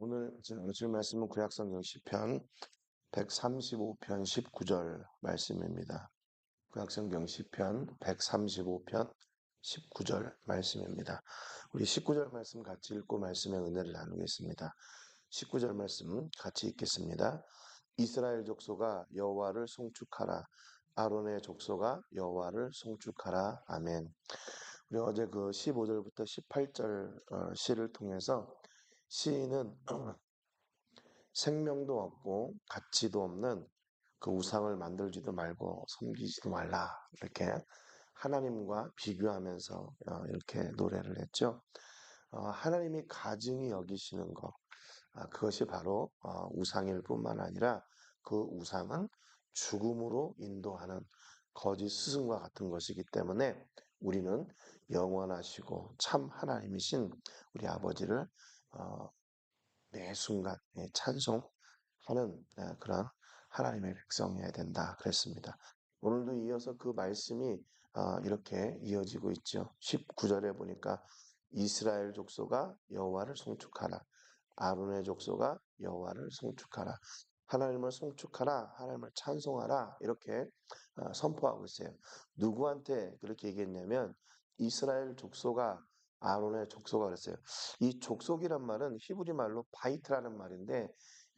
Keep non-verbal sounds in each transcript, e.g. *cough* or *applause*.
오늘 주일 말씀은 구약성경 시편 135편 19절 말씀입니다. 구약성경 시편 135편 19절 말씀입니다. 우리 19절 말씀 같이 읽고 말씀의 은혜를 나누겠습니다. 19절 말씀 같이 읽겠습니다. 이스라엘 족소가 여호와를 송축하라. 아론의 족소가 여호와를 송축하라. 아멘. 우리 어제 그 15절부터 18절 어, 시를 통해서 시인은 *clears throat* 생명도 없고 가치도 없는 그 우상을 만들지도 말고 섬기지도 말라 이렇게 하나님과 비교하면서 어, 이렇게 노래를 했죠. 어, 하나님이 가증히 여기시는 것 아, 그것이 바로 어, 우상일 뿐만 아니라 그 우상은 죽음으로 인도하는 거짓 스승과 같은 것이기 때문에 우리는 영원하시고 참 하나님이신 우리 아버지를 어, 매 순간 예, 찬송하는 어, 그런 하나님의 백성이어야 된다 그랬습니다. 오늘도 이어서 그 말씀이 어, 이렇게 이어지고 있죠. 19절에 보니까 이스라엘 족소가 여호와를 송축하라. 아론의 족소가 여호와를 송축하라. 하나님을 송축하라. 하나님을 찬송하라. 이렇게 선포하고 있어요. 누구한테 그렇게 얘기했냐면 이스라엘 족소가 아론의 족소가 그랬어요. 이 족속이란 말은 히브리 말로 바이트라는 말인데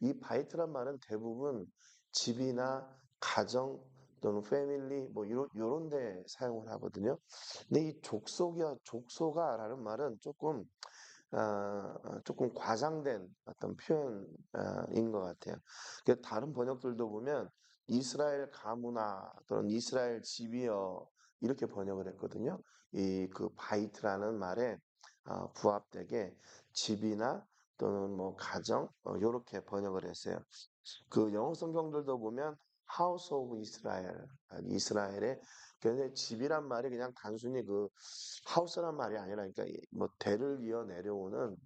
이 바이트란 말은 대부분 집이나 가정 또는 패밀리 뭐 이런 요런 데 사용을 하거든요. 근데 이 족속이야 족소가라는 말은 조금 어, 조금 과장된 어떤 표현인 것 같아요. 다른 번역들도 보면 이스라엘 가문아 또는 이스라엘 집이여 이렇게 번역을 했거든요. 이 그 바이트라는 말에 어, 부합되게 집이나 또는 뭐 가정 이렇게 어, 번역을 했어요. 그 영어 성경들도 보면 하우스 오브 이스라엘 이스라엘의 근데 집이란 말이 그냥 단순히 그 하우스란 말이 아니라 그러니까 뭐 대를 이어 내려오는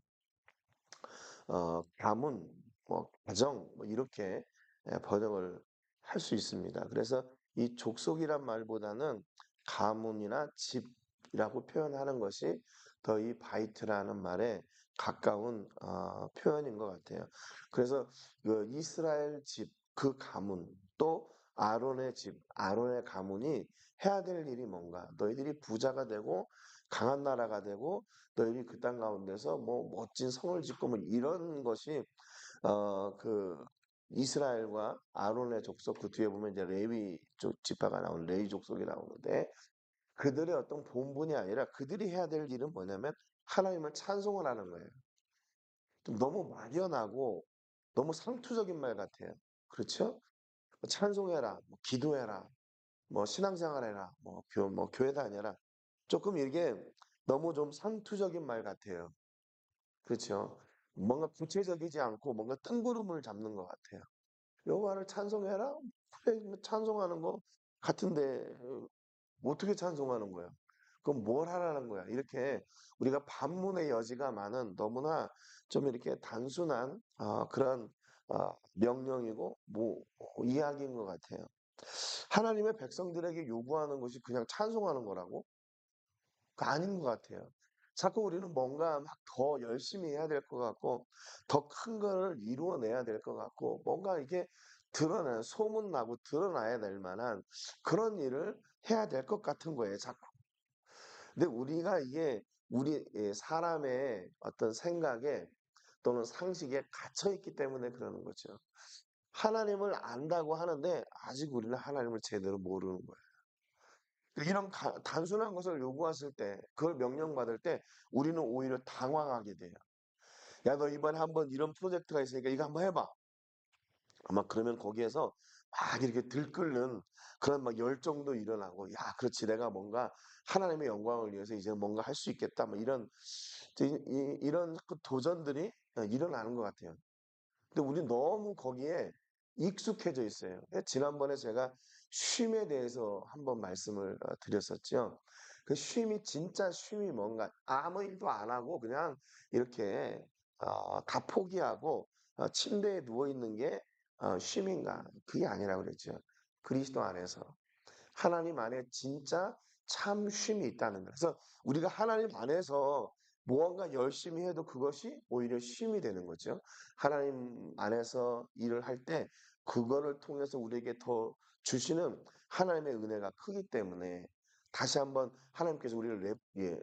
어 가문 뭐 가정 뭐 이렇게 예, 번역을 할 수 있습니다. 그래서 이 족속이란 말보다는 가문이나 집이라고 표현하는 것이 더 이 바이트라는 말에 가까운 어, 표현인 것 같아요. 그래서 그 이스라엘 집, 그 가문, 또 아론의 집, 아론의 가문이 해야 될 일이 뭔가? 너희들이 부자가 되고 강한 나라가 되고 너희들이 그 땅 가운데서 뭐 멋진 성을 짓고 뭐 이런 것이 어 그 이스라엘과 아론의 족속 그 뒤에 보면 이제 레위 쪽 지파가 나오는 레위 족속이 나오는데 그들의 어떤 본분이 아니라 그들이 해야 될 일은 뭐냐면 하나님을 찬송을 하는 거예요. 좀 너무 막연하고 너무 상투적인 말 같아요. 그렇죠? 뭐 찬송해라, 뭐 기도해라, 뭐 신앙생활해라, 뭐, 교, 뭐 교회 다녀라. 조금 이게 너무 좀 상투적인 말 같아요. 그렇죠? 뭔가 구체적이지 않고 뭔가 뜬구름을 잡는 것 같아요. 여호와를 찬송해라? 그래, 뭐 찬송하는 거 같은데 어떻게 찬송하는 거야? 그럼 뭘 하라는 거야? 이렇게 우리가 반문의 여지가 많은 너무나 좀 이렇게 단순한 어, 그런 어, 명령이고 뭐, 뭐 이야기인 것 같아요. 하나님의 백성들에게 요구하는 것이 그냥 찬송하는 거라고? 그 아닌 것 같아요. 자꾸 우리는 뭔가 막 더 열심히 해야 될 것 같고 더 큰 거를 이루어내야 될 것 같고 뭔가 이게 드러나 소문 나고 드러나야 될 만한 그런 일을 해야 될 것 같은 거예요, 자꾸. 근데 우리가 이게 우리 예, 사람의 어떤 생각에 또는 상식에 갇혀 있기 때문에 그러는 거죠. 하나님을 안다고 하는데 아직 우리는 하나님을 제대로 모르는 거예요. 이런 가, 단순한 것을 요구했을 때, 그걸 명령받을 때 우리는 오히려 당황하게 돼요. 야, 너 이번에 한번 이런 프로젝트가 있으니까 이거 한번 해봐. 아마 그러면 거기에서 막 이렇게 들끓는 그런 막 열정도 일어나고, 야, 그렇지. 내가 뭔가 하나님의 영광을 위해서 이제 뭔가 할 수 있겠다. 뭐 이런, 이, 런그 도전들이 일어나는 것 같아요. 근데 우리 너무 거기에 익숙해져 있어요. 예, 지난번에 제가 쉼에 대해서 한번 말씀을 어, 드렸었죠. 그 쉼이 진짜 쉼이 뭔가 아무 일도 안 하고 그냥 이렇게 어, 다 포기하고 어, 침대에 누워 있는 게 어, 쉼인가? 그게 아니라고 그랬죠. 그리스도 안에서 하나님 안에 진짜 참 쉼이 있다는 거예요. 그래서 우리가 하나님 안에서 무언가 열심히 해도 그것이 오히려 쉼이 되는 거죠. 하나님 안에서 일을 할 때 그거를 통해서 우리에게 더 주시는 하나님의 은혜가 크기 때문에 다시 한번 하나님께서 우리를 랩, 예,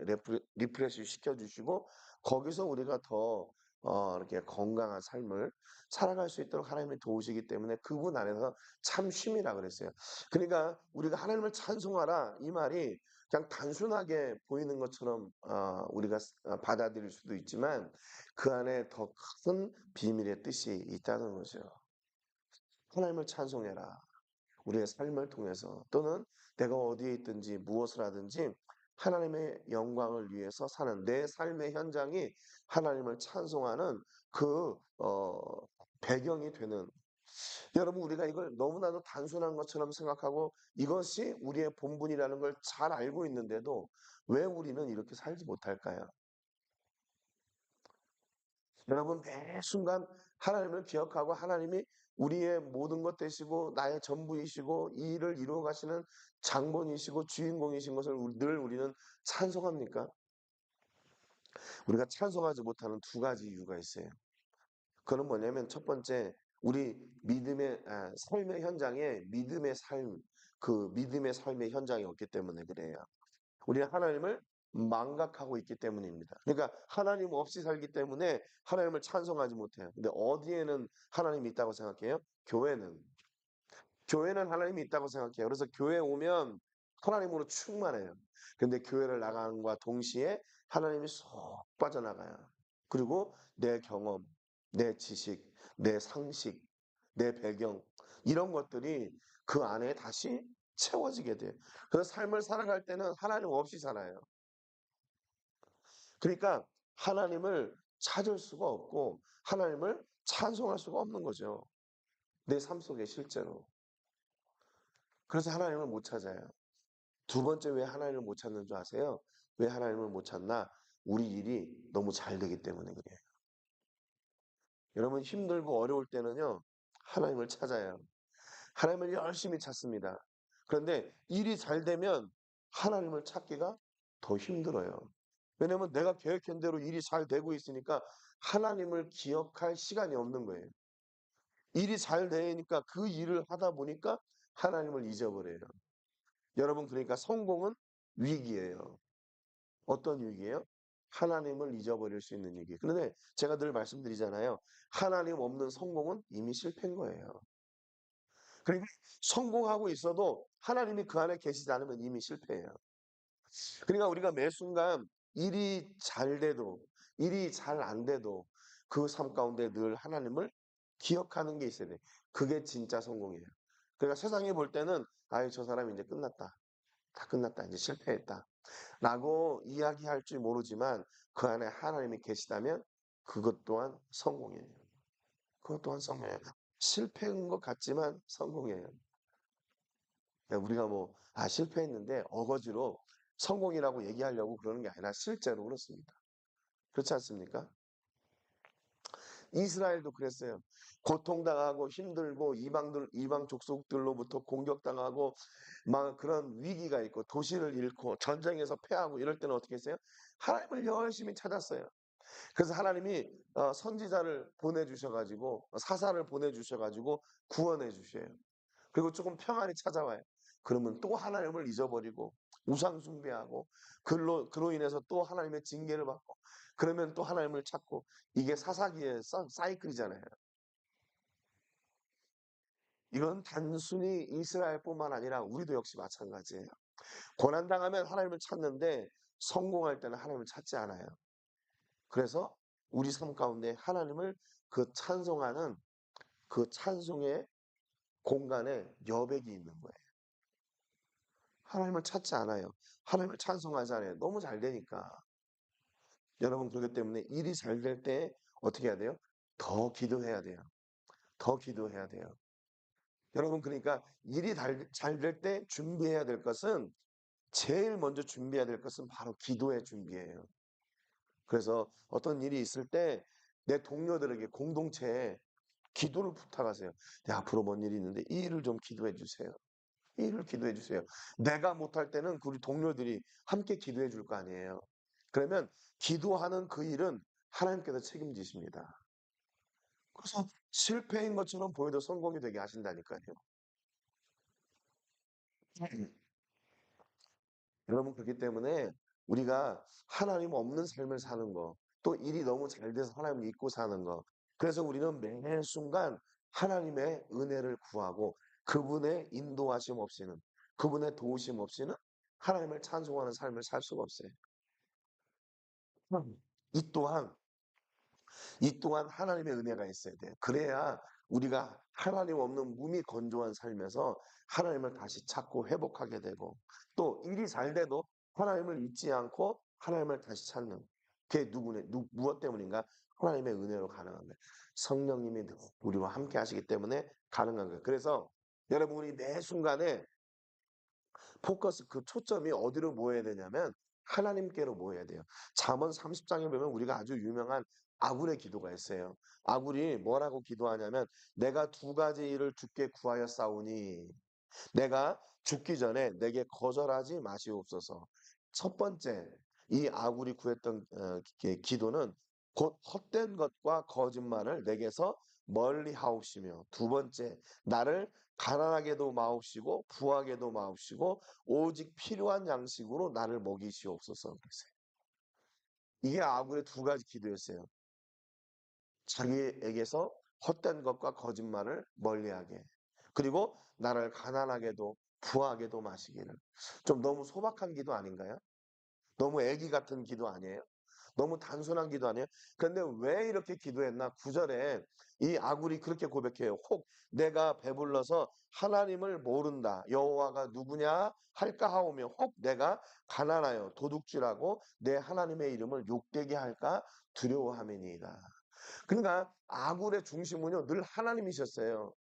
리프레시 시켜주시고 거기서 우리가 더 어, 이렇게 건강한 삶을 살아갈 수 있도록 하나님이 도우시기 때문에 그분 안에서 참 쉼이라 그랬어요. 그러니까 우리가 하나님을 찬송하라 이 말이 그냥 단순하게 보이는 것처럼 어, 우리가 어, 받아들일 수도 있지만 그 안에 더 큰 비밀의 뜻이 있다는 거죠. 하나님을 찬송해라. 우리의 삶을 통해서 또는 내가 어디에 있든지 무엇을 하든지 하나님의 영광을 위해서 사는 내 삶의 현장이 하나님을 찬송하는 그 어, 배경이 되는 여러분 우리가 이걸 너무나도 단순한 것처럼 생각하고 이것이 우리의 본분이라는 걸 잘 알고 있는데도 왜 우리는 이렇게 살지 못할까요? 여러분 매 순간 하나님을 기억하고 하나님이 우리의 모든 것 되시고 나의 전부이시고 이 일을 이루어 가시는 장본이시고 주인공이신 것을 늘 우리는 찬송합니까? 우리가 찬송하지 못하는 두 가지 이유가 있어요. 그건 뭐냐면 첫 번째 우리 믿음의 아, 삶의 현장에 믿음의 삶, 그 믿음의 삶의 현장이 없기 때문에 그래요. 우리는 하나님을 망각하고 있기 때문입니다. 그러니까 하나님 없이 살기 때문에 하나님을 찬송하지 못해요. 근데 어디에는 하나님이 있다고 생각해요? 교회는. 교회는 하나님이 있다고 생각해요. 그래서 교회 오면 하나님으로 충만해요. 근데 교회를 나가는과 동시에 하나님이 쏙 빠져나가요. 그리고 내 경험, 내 지식, 내 상식, 내 배경 이런 것들이 그 안에 다시 채워지게 돼요. 그래서 삶을 살아갈 때는 하나님 없이 살아요. 그러니까 하나님을 찾을 수가 없고 하나님을 찬송할 수가 없는 거죠. 내 삶 속에 실제로. 그래서 하나님을 못 찾아요. 두 번째 왜 하나님을 못 찾는 줄 아세요? 왜 하나님을 못 찾나? 우리 일이 너무 잘 되기 때문에 그래요. 여러분 힘들고 어려울 때는요. 하나님을 찾아요. 하나님을 열심히 찾습니다. 그런데 일이 잘 되면 하나님을 찾기가 더 힘들어요. 왜냐면 내가 계획한 대로 일이 잘 되고 있으니까 하나님을 기억할 시간이 없는 거예요. 일이 잘 되니까 그 일을 하다 보니까 하나님을 잊어버려요. 여러분 그러니까 성공은 위기예요. 어떤 위기예요? 하나님을 잊어버릴 수 있는 얘기. 그런데 제가 늘 말씀드리잖아요. 하나님 없는 성공은 이미 실패인 거예요. 그러니까 성공하고 있어도 하나님이 그 안에 계시지 않으면 이미 실패예요. 그러니까 우리가 매 순간 일이 잘 돼도 일이 잘 안 돼도 그 삶 가운데 늘 하나님을 기억하는 게 있어야 돼. 그게 진짜 성공이에요. 그러니까 세상에 볼 때는 아이 저 사람 이제 끝났다. 다 끝났다. 이제 실패했다. 라고 이야기할 줄 모르지만 그 안에 하나님이 계시다면 그것 또한 성공이에요. 그것 또한 성공이에요. 실패한 것 같지만 성공이에요. 그러니까 우리가 뭐, 아, 실패했는데 어거지로 성공이라고 얘기하려고 그러는 게 아니라 실제로 그렇습니다. 그렇지 않습니까? 이스라엘도 그랬어요. 고통당하고 힘들고 이방들 이방 족속들로부터 공격당하고 막 그런 위기가 있고 도시를 잃고 전쟁에서 패하고 이럴 때는 어떻게 했어요? 하나님을 열심히 찾았어요. 그래서 하나님이 어, 선지자를 보내주셔가지고 사사를 보내주셔가지고 구원해 주셔요. 그리고 조금 평안이 찾아와요. 그러면 또 하나님을 잊어버리고 우상 숭배하고 그로 그로 인해서 또 하나님의 징계를 받고 그러면 또 하나님을 찾고 이게 사사기의 사이클이잖아요. 이건 단순히 이스라엘뿐만 아니라 우리도 역시 마찬가지예요. 고난 당하면 하나님을 찾는데 성공할 때는 하나님을 찾지 않아요. 그래서 우리 삶 가운데 하나님을 그 찬송하는 그 찬송의 공간에 여백이 있는 거예요. 하나님을 찾지 않아요. 하나님을 찬송하지 않아요. 너무 잘 되니까. 여러분 그렇기 때문에 일이 잘 될 때 어떻게 해야 돼요? 더 기도해야 돼요. 더 기도해야 돼요. 여러분 그러니까 일이 잘 될 때 준비해야 될 것은 제일 먼저 준비해야 될 것은 바로 기도의 준비예요. 그래서 어떤 일이 있을 때 내 동료들에게 공동체에 기도를 부탁하세요. 네, 앞으로 뭔 일이 있는데 이 일을 좀 기도해 주세요. 이 일을 기도해 주세요. 내가 못할 때는 우리 동료들이 함께 기도해 줄 거 아니에요. 그러면 기도하는 그 일은 하나님께서 책임지십니다. 그래서 실패인 것처럼 보여도 성공이 되게 하신다니까요. *clears throat* 여러분 그렇기 때문에 우리가 하나님 없는 삶을 사는 거, 또 일이 너무 잘 돼서 하나님을 잊고 사는 거. 그래서 우리는 매 순간 하나님의 은혜를 구하고 그분의 인도하심 없이는 그분의 도우심 없이는 하나님을 찬송하는 삶을 살 수가 없어요. 이 또한 이 또한 하나님의 은혜가 있어야 돼요. 그래야 우리가 하나님 없는 무미 건조한 삶에서 하나님을 다시 찾고 회복하게 되고 또 일이 잘 돼도 하나님을 잊지 않고 하나님을 다시 찾는 그게 누구네 누, 무엇 때문인가? 하나님의 은혜로 가능한 거예요. 성령님이 우리와 함께 하시기 때문에 가능한 거예요. 그래서 여러분 우리 매 순간에 포커스 그 초점이 어디로 모여야 되냐면 하나님께로 모여야 돼요. 잠언 30장에 보면 우리가 아주 유명한 아굴의 기도가 있어요. 아굴이 뭐라고 기도하냐면 내가 두 가지 일을 주께 구하여 싸우니 내가 죽기 전에 내게 거절하지 마시옵소서. 첫 번째 이 아굴이 구했던 어, 기도는 곧 헛된 것과 거짓말을 내게서 멀리 하옵시며 두 번째 나를 가난하게도 마옵시고 부하게도 마옵시고 오직 필요한 양식으로 나를 먹이시옵소서 그랬어요. 이게 아굴의 두 가지 기도였어요. 자기에게서 헛된 것과 거짓말을 멀리하게 그리고 나를 가난하게도 부하게도 마시기를 좀 너무 소박한 기도 아닌가요? 너무 애기 같은 기도 아니에요? 너무 단순한 기도 아니에요? 그런데 왜 이렇게 기도했나? 구절에 이 아굴이 그렇게 고백해요. 혹 내가 배불러서 하나님을 모른다. 여호와가 누구냐 할까 하오며 혹 내가 가난하여 도둑질하고 내 하나님의 이름을 욕되게 할까 두려워함이니이다. 그러니까 아굴의 중심은요 늘 하나님이셨어요.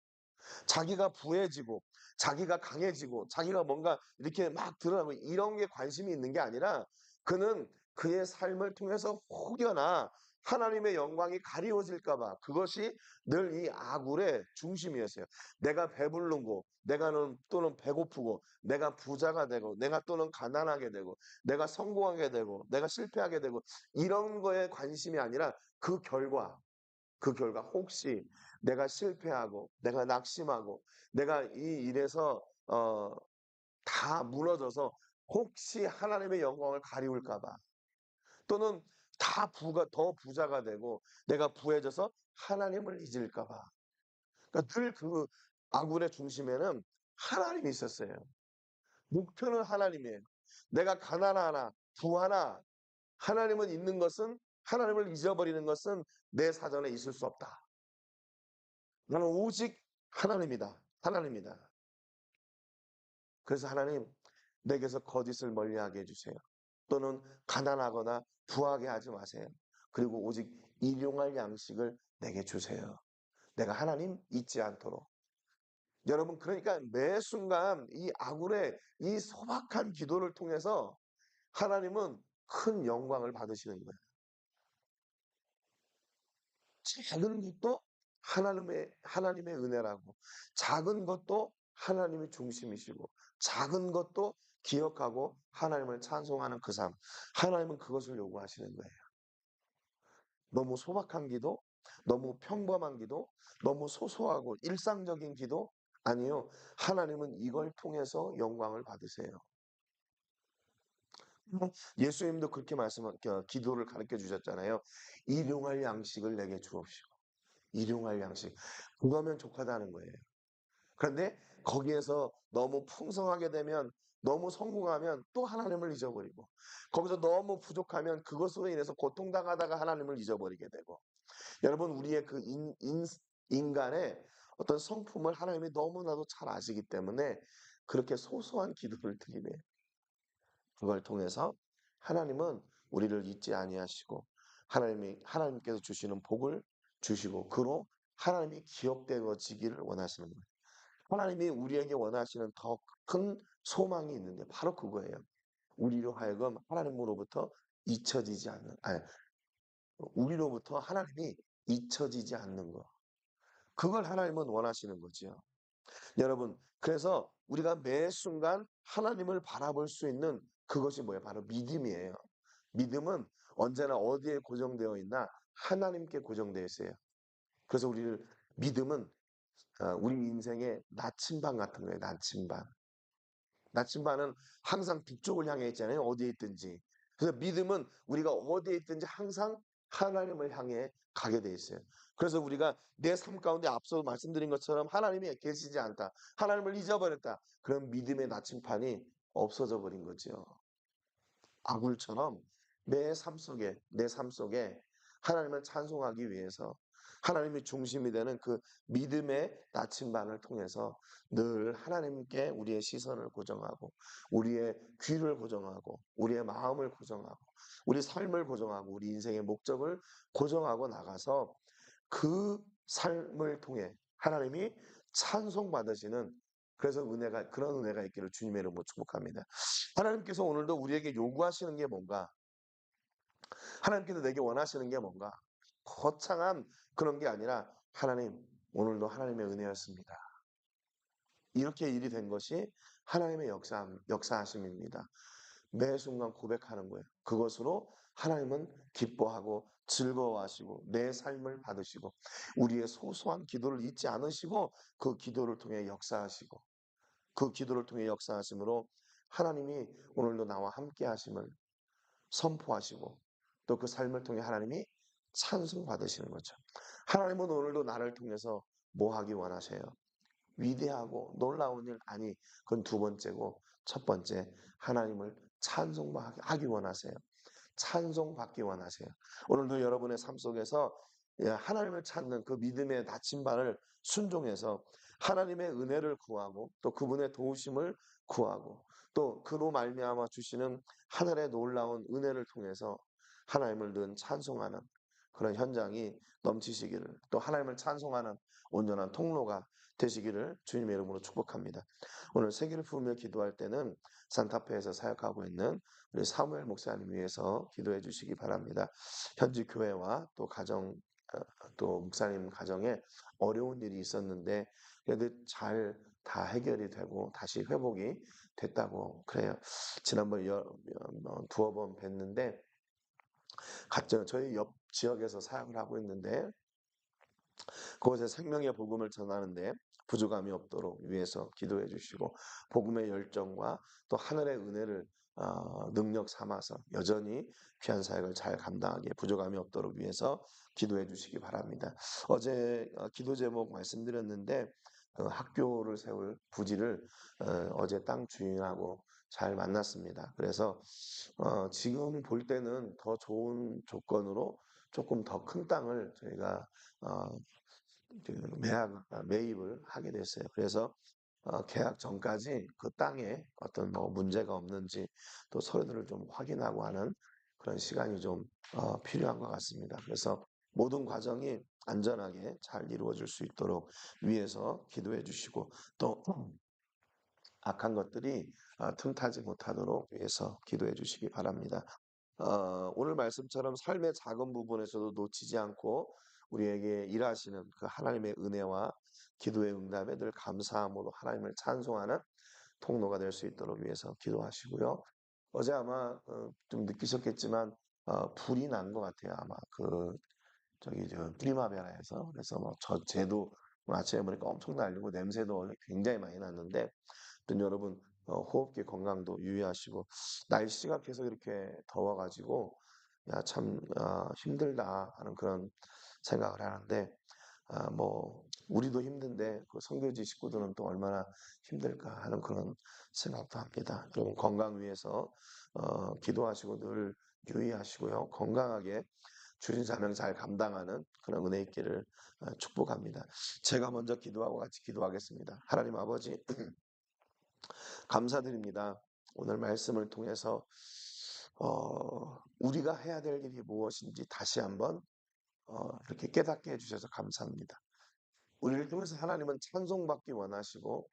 자기가 부해지고 자기가 강해지고 자기가 뭔가 이렇게 막 드러나고 이런 게 관심이 있는 게 아니라 그는 그의 삶을 통해서 혹여나 하나님의 영광이 가리워질까봐 그것이 늘 이 아굴의 중심이었어요. 내가 배부르고, 내가 또는 배고프고, 내가 부자가 되고, 내가 또는 가난하게 되고, 내가 성공하게 되고, 내가 실패하게 되고, 이런 거에 관심이 아니라 그 결과, 그 결과 혹시 내가 실패하고, 내가 낙심하고, 내가 이 일에서 어, 다 무너져서 혹시 하나님의 영광을 가리울까봐 또는 다 부가 더 부자가 되고 내가 부해져서 하나님을 잊을까봐. 그러니까 늘 그 아굴의 중심에는 하나님이 있었어요. 목표는 하나님이에요. 내가 가난하나 부하나 하나님은 있는 것은 하나님을 잊어버리는 것은 내 사전에 있을 수 없다. 나는 오직 하나님이다. 하나님이다. 그래서 하나님 내게서 거짓을 멀리하게 해주세요. 또는 가난하거나 부하게 하지 마세요. 그리고 오직 일용할 양식을 내게 주세요. 내가 하나님 잊지 않도록. 여러분 그러니까 매 순간 이 아굴의 이 소박한 기도를 통해서 하나님은 큰 영광을 받으시는 거예요. 작은 것도 하나님의 하나님의 은혜라고 작은 것도 하나님의 중심이시고 작은 것도 기억하고 하나님을 찬송하는 그 삶. 하나님은 그것을 요구하시는 거예요. 너무 소박한 기도, 너무 평범한 기도, 너무 소소하고 일상적인 기도 아니요. 하나님은 이걸 통해서 영광을 받으세요. 예수님도 그렇게 말씀, 기도를 가르쳐 주셨잖아요. 일용할 양식을 내게 주옵시고. 일용할 양식. 그거면 족하다는 거예요. 그런데 거기에서 너무 풍성하게 되면 너무 성공하면 또 하나님을 잊어버리고 거기서 너무 부족하면 그것으로 인해서 고통당하다가 하나님을 잊어버리게 되고 여러분 우리의 그 인, 인, 인간의 어떤 성품을 하나님이 너무나도 잘 아시기 때문에 그렇게 소소한 기도를 드리네 그걸 통해서 하나님은 우리를 잊지 아니하시고 하나님이 하나님께서 주시는 복을 주시고 그로 하나님이 기억되어지기를 원하시는 거예요. 하나님이 우리에게 원하시는 더 큰 소망이 있는데 바로 그거예요. 우리로 하여금 하나님으로부터 잊혀지지 않는, 아니, 우리로부터 하나님이 잊혀지지 않는 거. 그걸 하나님은 원하시는 거죠. 여러분, 그래서 우리가 매 순간 하나님을 바라볼 수 있는 그것이 뭐예요? 바로 믿음이에요. 믿음은 언제나 어디에 고정되어 있나? 하나님께 고정되어 있어요. 그래서 우리를 믿음은 어, 우리 인생의 나침반 같은 거예요. 나침반. 나침반은 항상 북쪽을 향해 있잖아요. 어디에 있든지. 그래서 믿음은 우리가 어디에 있든지 항상 하나님을 향해 가게 돼 있어요. 그래서 우리가 내 삶 가운데 앞서 말씀드린 것처럼 하나님이 계시지 않다. 하나님을 잊어버렸다. 그런 믿음의 나침판이 없어져 버린 거죠. 아굴처럼 내 삶 속에 내 삶 속에 하나님을 찬송하기 위해서 하나님이 중심이 되는 그 믿음의 나침반을 통해서 늘 하나님께 우리의 시선을 고정하고 우리의 귀를 고정하고 우리의 마음을 고정하고 우리 삶을 고정하고 우리 인생의 목적을 고정하고 나가서 그 삶을 통해 하나님이 찬송 받으시는 그래서 은혜가 그런 은혜가 있기를 주님의 이름으로 축복합니다. 하나님께서 오늘도 우리에게 요구하시는 게 뭔가? 하나님께서 내게 원하시는 게 뭔가? 거창한 그런 게 아니라 하나님 오늘도 하나님의 은혜였습니다. 이렇게 일이 된 것이 하나님의 역사, 역사하심입니다. 매 순간 고백하는 거예요. 그것으로 하나님은 기뻐하고 즐거워하시고 내 삶을 받으시고 우리의 소소한 기도를 잊지 않으시고 그 기도를 통해 역사하시고 그 기도를 통해 역사하심으로 하나님이 오늘도 나와 함께 하심을 선포하시고 또 그 삶을 통해 하나님이 찬송 받으시는 거죠. 하나님은 오늘도 나를 통해서 뭐 하기 원하세요? 위대하고 놀라운 일 아니 그건 두 번째고 첫 번째 하나님을 찬송하기 원하세요. 찬송 받기 원하세요. 오늘도 여러분의 삶 속에서 예, 하나님을 찾는 그 믿음의 나침반을 순종해서 하나님의 은혜를 구하고 또 그분의 도우심을 구하고 또 그로 말미암아 주시는 하늘의 놀라운 은혜를 통해서 하나님을 늘 찬송하는 그런 현장이 넘치시기를 또 하나님을 찬송하는 온전한 통로가 되시기를 주님의 이름으로 축복합니다. 오늘 세계를 품으며 기도할 때는 산타페에서 사역하고 있는 우리 사무엘 목사님 위해서 기도해 주시기 바랍니다. 현지 교회와 또 가정 어, 또 목사님 가정에 어려운 일이 있었는데 그래도 잘 다 해결이 되고 다시 회복이 됐다고 그래요. 지난번 여, 어, 두어 번 뵀는데 같죠. 저희 옆 지역에서 사역을 하고 있는데 그곳에 생명의 복음을 전하는데 부족함이 없도록 위해서 기도해 주시고 복음의 열정과 또 하늘의 은혜를 어, 능력 삼아서 여전히 귀한 사역을 잘 감당하게 부족함이 없도록 위해서 기도해 주시기 바랍니다. 어제 어, 기도 제목 말씀드렸는데 그 학교를 세울 부지를 어, 제땅 주인하고 잘 만났습니다. 그래서 어, 지금 볼 때는 더 좋은 조건으로 조금 더 큰 땅을 저희가 어, 그 매약, 아, 매입을 하게 됐어요. 그래서 어, 계약 전까지 그 땅에 어떤 뭐 문제가 없는지 또 서류들을 좀 확인하고 하는 그런 시간이 좀 어, 필요한 것 같습니다. 그래서 모든 과정이 안전하게 잘 이루어질 수 있도록 위해서 기도해 주시고 또 *clears throat* 악한 것들이 어, 틈타지 못하도록 위해서 기도해 주시기 바랍니다. 어, 오늘 말씀처럼 삶의 작은 부분에서도 놓치지 않고 우리에게 일하시는 그 하나님의 은혜와 기도의 응답에 늘 감사함으로 하나님을 찬송하는 통로가 될 수 있도록 위해서 기도하시고요. 어제 아마 어, 좀 느끼셨겠지만 어, 불이 난 것 같아요. 아마 그 저기 저 프리마베라에서 그래서 뭐 저 제도 아침에 보니까 엄청 날리고 냄새도 굉장히 많이 났는데 또 여러분 어, 호흡기 건강도 유의하시고 날씨가 계속 이렇게 더워가지고 야참 아, 힘들다 하는 그런 생각을 하는데 아, 뭐 우리도 힘든데 그 선교지 식구들은 또 얼마나 힘들까 하는 그런 생각도 합니다. 여러분 건강 위해서 어, 기도하시고 늘 유의하시고요. 건강하게 주신 사명 잘 감당하는 그런 은혜 있기를 어, 축복합니다. 제가 먼저 기도하고 같이 기도하겠습니다. 하나님 아버지 *clears throat* 감사드립니다. 오늘 말씀을 통해서 어, 우리가 해야 될 일이 무엇인지 다시 한번 어, 이렇게 깨닫게 해주셔서 감사합니다. 우리를 통해서 하나님은 찬송받기 원하시고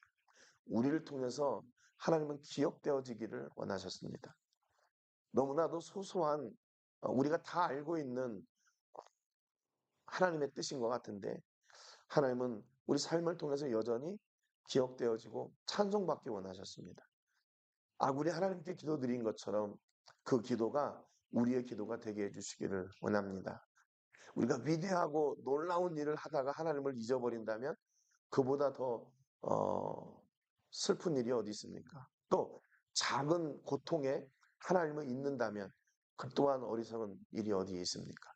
우리를 통해서 하나님은 기억되어지기를 원하셨습니다. 너무나도 소소한 어, 우리가 다 알고 있는 하나님의 뜻인 것 같은데 하나님은 우리 삶을 통해서 여전히 기억되어지고 찬송받기 원하셨습니다. 아구리 하나님께 기도드린 것처럼 그 기도가 우리의 기도가 되게 해주시기를 원합니다. 우리가 위대하고 놀라운 일을 하다가 하나님을 잊어버린다면 그보다 더 어, 슬픈 일이 어디 있습니까? 또 작은 고통에 하나님을 잊는다면 그 또한 어리석은 일이 어디에 있습니까?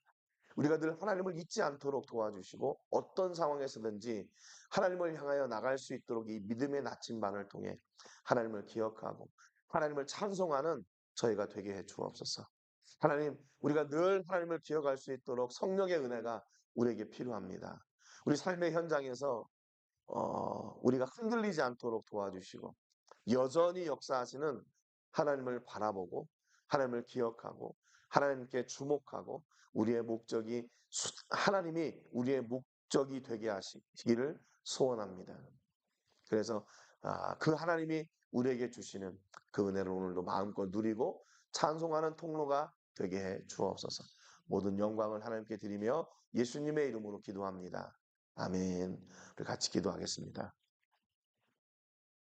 우리가 늘 하나님을 잊지 않도록 도와주시고 어떤 상황에서든지 하나님을 향하여 나갈 수 있도록 이 믿음의 나침반을 통해 하나님을 기억하고 하나님을 찬송하는 저희가 되게 해 주옵소서. 하나님, 우리가 늘 하나님을 기억할 수 있도록 성령의 은혜가 우리에게 필요합니다. 우리 삶의 현장에서 어, 우리가 흔들리지 않도록 도와주시고 여전히 역사하시는 하나님을 바라보고 하나님을 기억하고 하나님께 주목하고 우리의 목적이 하나님이 우리의 목적이 되게 하시기를 소원합니다. 그래서 아, 그 하나님이 우리에게 주시는 그 은혜를 오늘도 마음껏 누리고 찬송하는 통로가 되게 해 주옵소서. 모든 영광을 하나님께 드리며 예수님의 이름으로 기도합니다. 아멘. 우리 같이 기도하겠습니다.